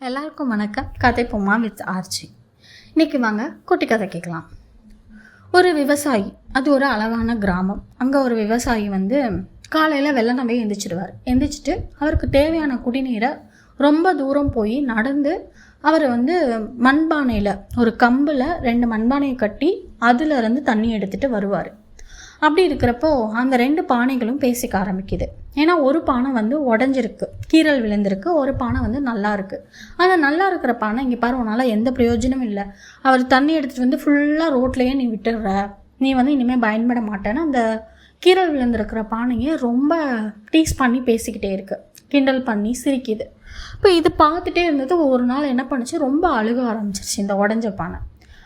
எல்லாருக்கும் வணக்கம். கதை பொம்மா வித் ஆர்ச்சி இன்னைக்கு வாங்க குட்டி கதை கேட்கலாம். ஒரு விவசாயி அது ஒரு அழகான கிராமம். அங்கே ஒரு விவசாயி வந்து காலையில் வெள்ளனவே எந்திரிச்சிடுவார். எந்திரிச்சிட்டு அவருக்கு தேவையான குடிநீரை ரொம்ப தூரம் போய் நடந்து அவர் வந்து மண்பானையில் ஒரு கம்பில் ரெண்டு மண்பானையை கட்டி அதுல இருந்து தண்ணி எடுத்துகிட்டு வருவார். அப்படி இருக்கிறப்போ அந்த ரெண்டு பானைகளும் பேசிக்க ஆரம்பிக்குது. ஏன்னா ஒரு பானை வந்து உடஞ்சிருக்கு. கீரல் விழுந்திருக்கு. ஒரு பானை வந்து நல்லா இருக்கு. ஆனால் நல்லா இருக்கிற பானை இங்கே பாரு உன்னால் எந்த பிரயோஜனமும் இல்லை. அவர் தண்ணி எடுத்துகிட்டு வந்து ஃபுல்லாக ரோட்லேயே நீ விட்டுடுற. நீ வந்து இனிமேல் பயன்பட மாட்டேன்னு அந்த கீரல் விழுந்திருக்கிற பானையை ரொம்ப டீஸ் பண்ணி பேசிக்கிட்டே இருக்கு. கிண்டல் பண்ணி சிரிக்குது. இப்போ இது பார்த்துட்டே இருந்தது ஒரு நாள் என்ன பண்ணுச்சு? ரொம்ப அழுக ஆரம்பிச்சிருச்சு இந்த உடஞ்ச பானை.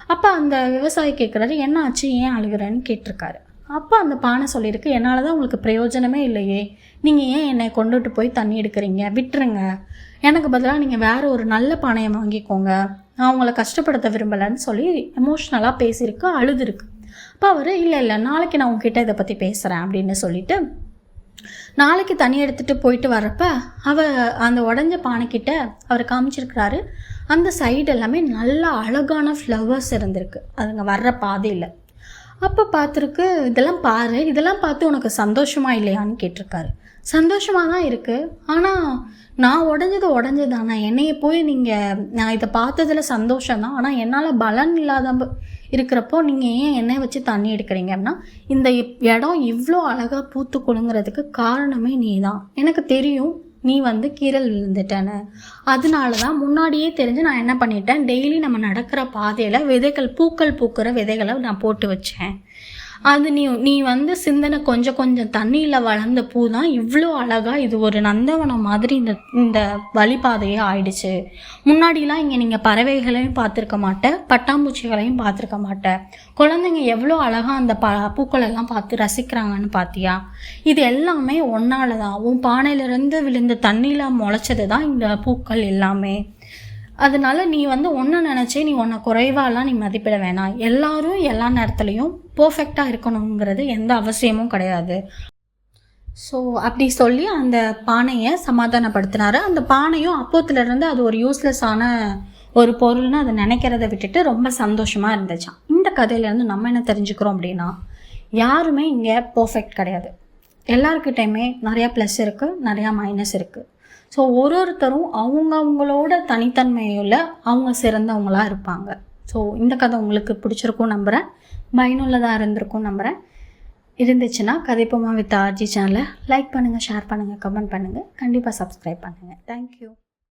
அப்போ அந்த விவசாயி கேட்குறாரு என்ன ஆச்சு? ஏன் அழுகிறேன்னு கேட்டிருக்காரு. அப்போ அந்த பானை சொல்லியிருக்கு. என்னால் தான் உங்களுக்கு பிரயோஜனமே இல்லையே. நீங்கள் ஏன் என்னை கொண்டுட்டு போய் தண்ணி எடுக்கிறீங்க? விட்டுருங்க. எனக்கு பதிலாக நீங்கள் வேறு ஒரு நல்ல பானையை வாங்கிக்கோங்க. நான் உங்களை கஷ்டப்படுத்த விரும்பலைன்னு சொல்லி எமோஷ்னலாக பேசியிருக்கு அழுதுருக்கு. அப்போ அவர் இல்லை இல்லை நாளைக்கு நான் உங்ககிட்ட இதை பற்றி பேசுகிறேன் அப்படின்னு சொல்லிட்டு நாளைக்கு தண்ணி எடுத்துகிட்டு போயிட்டு வர்றப்ப அவ அந்த உடஞ்ச பானைக்கிட்ட அவர் காமிச்சிருக்கிறாரு. அந்த சைடு எல்லாமே நல்ல அழகான ஃப்ளவர்ஸ் இருந்திருக்கு. அதுங்க வர்ற பாதையில். அப்போ பார்த்துருக்கு இதெல்லாம் பாரு இதெல்லாம் பார்த்து உனக்கு சந்தோஷமா இல்லையான்னு கேட்டிருக்காரு. சந்தோஷமாக தான் இருக்குது ஆனால் நான் உடஞ்சது உடஞ்சது தானே. என்னைய போய் நீங்கள் நான் இதை பார்த்ததில் சந்தோஷம்தான் ஆனால் என்னால் பலன் இல்லாத இருக்கிறப்போ நீங்கள் ஏன் என்னை வச்சு தண்ணி எடுக்கிறீங்க அப்படின்னா இந்த இடம் இவ்வளோ அழகாக பூத்து குலுங்குறதுக்கு காரணமே நீ தான் எனக்கு தெரியும். நீ வந்து கீரல் விழுந்துட்டேன்னு அதனால தான் முன்னாடியே தெரிஞ்சு நான் என்ன பண்ணிட்டேன்? டெய்லி நம்ம நடக்கிற பாதையில் விதைகள் பூக்கள் பூக்கிற விதைகளை நான் போட்டு வச்சேன். அது நீ நீ வந்து சிந்தனை கொஞ்சம் கொஞ்சம் தண்ணியில் வளர்ந்த பூ தான் இவ்வளோ அழகாக இது ஒரு நந்தவனம் மாதிரி இந்த இந்த வழிபாதையே ஆயிடுச்சு. முன்னாடிலாம் இங்கே நீங்கள் பறவைகளையும் பார்த்துருக்க மாட்டேன் பட்டாம்பூச்சிகளையும் பார்த்துருக்க மாட்டேன். குழந்தைங்க எவ்வளோ அழகாக அந்த ப பூக்களெல்லாம் பார்த்து ரசிக்கிறாங்கன்னு பார்த்தியா இது எல்லாமே ஒன்றால் தான் உன் பானையிலேருந்து விழுந்த தண்ணியில் முளைச்சது தான் இந்த பூக்கள் எல்லாமே. அதனால நீ வந்து ஒன்றை நினச்சே நீ உன்னை குறைவாலாம் நீ மதிப்பிட வேணாம். எல்லாரும் எல்லா நேரத்துலையும் பர்ஃபெக்டாக இருக்கணுங்கிறது எந்த அவசியமும் கிடையாது. ஸோ அப்படி சொல்லி அந்த பானையை சமாதானப்படுத்தினாரு. அந்த பானையும் அப்போத்துலேருந்து அது ஒரு யூஸ்லெஸ்ஸான ஒரு பொருள்னு அதை நினைக்கிறத விட்டுட்டு ரொம்ப சந்தோஷமாக இருந்துச்சான் இந்த கதையிலேருந்து நம்ம என்ன தெரிஞ்சுக்கிறோம் அப்படின்னா யாருமே இங்கே பர்ஃபெக்ட் கிடையாது. எல்லாருக்கிட்டையுமே நிறையா ப்ளஸ் இருக்குது நிறையா மைனஸ் இருக்குது ஸோ ஒரு ஒருத்தரும் அவங்க அவங்களோட தனித்தன்மையுள்ள அவங்க சிறந்தவங்களாக இருப்பாங்க. ஸோ இந்த கதை உங்களுக்கு பிடிச்சிருக்கும் நம்புகிறேன் பயனுள்ளதாக இருந்திருக்கும் நம்புகிறேன் இருந்துச்சுன்னா கதைப்போமா வித் ஆர்ஜி சேனலை லைக் பண்ணுங்கள் ஷேர் பண்ணுங்கள் கமெண்ட் பண்ணுங்கள் கண்டிப்பாக சப்ஸ்கிரைப் பண்ணுங்கள் தேங்க்யூ